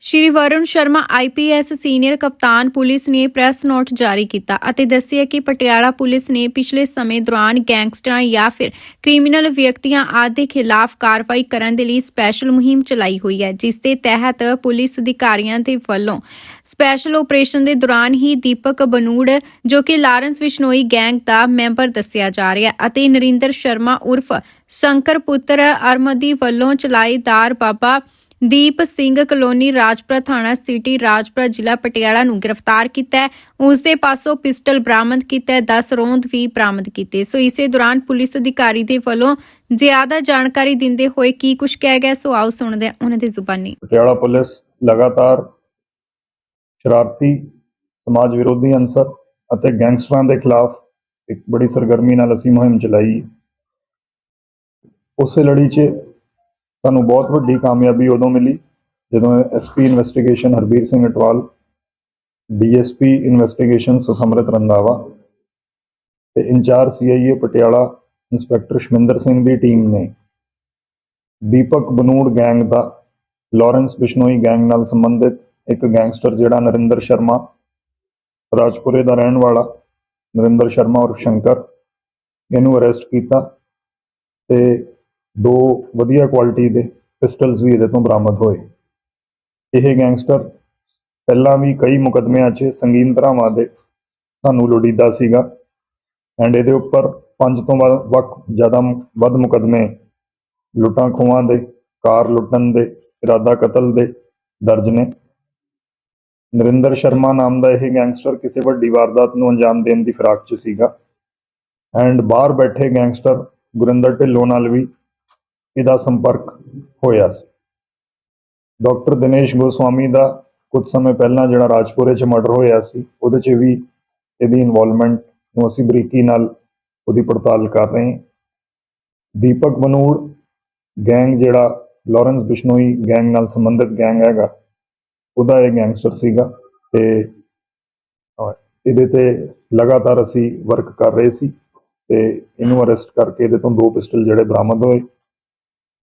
ਸ਼੍ਰੀ Varun Sharma IPS senior ਕਪਤਾਨ, police ਨੇ press note ਜਾਰੀ ਕੀਤਾ ਅਤੇ ਦੱਸਿਆ ਕਿ ਪਟਿਆਲਾ ਪੁਲਿਸ ਨੇ ਪਿਛਲੇ ਸਮੇਂ ਦੌਰਾਨ ਗੈਂਗਸਟਰਾਂ ਜਾਂ ਫਿਰ ਕ੍ਰਿਮੀਨਲ ਵਿਅਕਤੀਆਂ ਆਦਿ ਦੇ ਖਿਲਾਫ ਕਾਰਵਾਈ ਕਰਨ ਦੇ ਲਈ ਸਪੈਸ਼ਲ ਮੁਹਿੰਮ ਚਲਾਈ ਹੋਈ ਹੈ, ਜਿਸ ਦੇ ਤਹਿਤ ਪੁਲਿਸ ਅਧਿਕਾਰੀਆਂ ਦੇ ਵੱਲੋਂ ਸਪੈਸ਼ਲ ਆਪਰੇਸ਼ਨ ਦੇ ਦੌਰਾਨ ਹੀ ਦੀਪਕ ਬਨੂੜ, ਜੋ ਕਿ ਲਾਰੈਂਸ ਵਿਸ਼ਨੋਈ ਗੈਂਗ ਦਾ ਮੈਂਬਰ ਦੱਸਿਆ ਜਾ ਰਿਹਾ ਅਤੇ ਨਰਿੰਦਰ ਸ਼ਰਮਾ ਉਰਫ ਸ਼ੰਕਰ ਪੁੱਤਰ ਅਰਮਦੀ ਵੱਲੋਂ ਚਲਾਈਦਾਰ ਬਾਬਾ ਦੀਪ ਸਿੰਘ ਕਲੋਨੀ ਰਾਜਪੁਰਾ ਥਾਣਾ ਸਿਟੀ ਰਾਜਪੁਰਾ ਜ਼ਿਲ੍ਹਾ ਪਟਿਆਲਾ ਨੂੰ ਗ੍ਰਿਫਤਾਰ ਕੀਤਾ ਹੈ। ਉਸ ਦੇ ਪਾਸੋਂ ਪਿਸਟਲ ਬਰਾਮਦ ਕੀਤਾ ਹੈ 10 ਰੌਂਦ ਵੀ ਬਰਾਮਦ ਕੀਤੇ। ਸੋ ਇਸੇ ਦੌਰਾਨ ਪੁਲਿਸ ਅਧਿਕਾਰੀ ਦੇ ਵੱਲੋਂ ਜ਼ਿਆਦਾ ਜਾਣਕਾਰੀ ਦਿੰਦੇ ਹੋਏ ਕੀ ਕੁਝ ਕਿਹਾ ਗਿਆ, ਸੋ ਆਓ ਸੁਣਦੇ ਉਹਨਾਂ ਦੀ ਜ਼ੁਬਾਨੀ। ਪਟਿਆਲਾ ਪੁਲਿਸ ਲਗਾਤਾਰ ਸ਼ਰਾਰਤੀ, ਸਮਾਜ ਵਿਰੋਧੀ ਅੰਸਰ ਅਤੇ ਗੈਂਗਸਟਰਾਂ ਦੇ ਖਿਲਾਫ ਇੱਕ ਬੜੀ ਸਰਗਰਮੀ ਨਾਲ ਅਸੀਂ ਮੁਹਿੰਮ ਚਲਾਈ। ਉਸੇ ਲੜੀ 'ਚ ਸਾਨੂੰ ਬਹੁਤ ਵੱਡੀ ਕਾਮਯਾਬੀ ਉਦੋਂ ਮਿਲੀ ਜਦੋਂ SP investigation Harbir Singh Atwal DSP investigation Sukhmrat Randhawa ਤੇ incharge CIA Patiala inspector Shaminder Singh ਦੀ ਟੀਮ ਨੇ ਦੀਪਕ ਬਨੂੜ ਗੈਂਗ ਦਾ, ਲਾਰੈਂਸ ਬਿਸ਼ਨੋਈ ਗੈਂਗ ਨਾਲ ਸੰਬੰਧਿਤ ਇੱਕ ਗੈਂਗਸਟਰ ਜਿਹੜਾ ਨਰਿੰਦਰ ਸ਼ਰਮਾ, ਰਾਜਪੁਰੇ ਦਾ ਰਹਿਣ ਵਾਲਾ ਨਰਿੰਦਰ ਸ਼ਰਮਾ ਔਰ ਸ਼ੰਕਰ, ਇਹਨੂੰ ਅਰੈਸਟ ਕੀਤਾ ਤੇ ਦੋ ਵਧੀਆ ਕੁਆਲਿਟੀ ਦੇ ਪਿਸਟਲਸ ਵੀ ਇਹਦੇ ਤੋਂ ਬਰਾਮਦ ਹੋਏ। ਇਹ ਗੈਂਗਸਟਰ ਪਹਿਲਾਂ ਵੀ ਕਈ ਮੁਕਦਮਿਆਂ 'ਚ ਸੰਗੀਨ ਧਰਾਵਾਂ ਦੇ ਸਾਨੂੰ ਲੋੜੀਦਾ ਸੀਗਾ ਐਂਡ ਇਹਦੇ ਉੱਪਰ ਪੰਜ ਤੋਂ ਵੱਖ ਜ਼ਿਆਦਾ ਮੁ- ਵੱਧ ਮੁਕਦਮੇ ਲੁੱਟਾਂ ਖੋਹਾਂ ਦੇ, ਕਾਰ ਲੁੱਟਣ ਦੇ, ਇਰਾਦਾ ਕਤਲ ਦੇ ਦਰਜ ਨੇ। ਨਰਿੰਦਰ ਸ਼ਰਮਾ ਨਾਮ ਦਾ ਇਹ ਗੈਂਗਸਟਰ ਕਿਸੇ ਵੱਡੀ ਵਾਰਦਾਤ ਨੂੰ ਅੰਜਾਮ ਦੇਣ ਦੀ ਫਿਰਾਕ 'ਚ ਸੀਗਾ। ਐਂਡ ਬਾਹਰ ਬੈਠੇ ਗੈਂਗਸਟਰ ਗੁਰਿੰਦਰ ਢਿੱਲੋਂ ਨਾਲ ਵੀ ਇਹਦਾ ਸੰਪਰਕ ਹੋਇਆ ਸੀ। ਡਾਕਟਰ ਦਿਨੇਸ਼ ਗੋਸਵਾਮੀ ਦਾ ਕੁਝ ਸਮੇਂ ਪਹਿਲਾਂ ਜਿਹੜਾ ਰਾਜਪੁਰੇ 'ਚ ਮਰਡਰ ਹੋਇਆ ਸੀ, ਉਹਦੇ 'ਚ ਵੀ ਇਹਦੀ ਇਨਵੋਲਵਮੈਂਟ ਨੂੰ ਅਸੀਂ ਬਰੀਕੀ ਨਾਲ ਉਹਦੀ ਪੜਤਾਲ ਕਰ ਰਹੇ ਹਾਂ। ਦੀਪਕ ਬਨੂੜ ਗੈਂਗ ਜਿਹੜਾ ਲਾਰੈਂਸ ਬਿਸ਼ਨੋਈ ਗੈਂਗ ਨਾਲ ਸੰਬੰਧਿਤ ਗੈਂਗ ਹੈਗਾ, ਉਹਦਾ ਇਹ ਗੈਂਗਸਟਰ ਸੀਗਾ ਤੇ ਇਹਦੇ ਤੇ ਲਗਾਤਾਰ ਅਸੀਂ ਵਰਕ ਕਰ ਰਹੇ ਸੀ ਤੇ ਇਹਨੂੰ ਅਰੈਸਟ ਕਰਕੇ ਇਹਦੇ ਤੋਂ ਦੋ ਪਿਸਟਲ ਜਿਹੜੇ ਬਰਾਮਦ ਹੋਏ।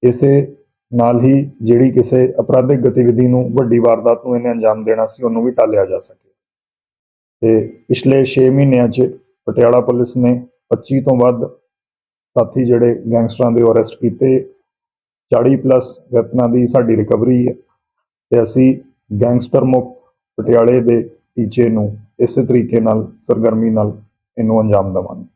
ਇਸੇ ਨਾਲ ਹੀ ਜਿਹੜੀ ਕਿਸੇ ਅਪਰਾਧਿਕ ਗਤੀਵਿਧੀ ਨੂੰ ਵੱਡੀ ਵਾਰਦਾਤ ਨੂੰ ਇਹਨੇ ਅੰਜਾਮ ਦੇਣਾ ਸੀ, ਉਹਨੂੰ ਵੀ ਟਾਲਿਆ ਜਾ ਸਕੇ। ਤੇ ਪਿਛਲੇ 6 ਮਹੀਨਿਆਂ 'ਚ ਪਟਿਆਲਾ ਪੁਲਿਸ ਨੇ 25 ਤੋਂ ਵੱਧ ਸਾਥੀ ਜਿਹੜੇ ਗੈਂਗਸਟਰਾਂ ਦੇ ਅਰੈਸਟ ਕੀਤੇ 40 ਪਲੱਸ ਵੈਪਨਾਂ ਦੀ ਸਾਡੀ ਰਿਕਵਰੀ ਹੈ ਤੇ ਅਸੀਂ ਗੈਂਗਸਟਰ ਮੁਕਤ ਪਟਿਆਲੇ ਦੇ ਟੀਚੇ ਨੂੰ ਇਸੇ ਤਰੀਕੇ ਨਾਲ, ਸਰਗਰਮੀ ਨਾਲ ਇਹਨੂੰ ਅੰਜਾਮ ਦੇਵਾਂਗੇ।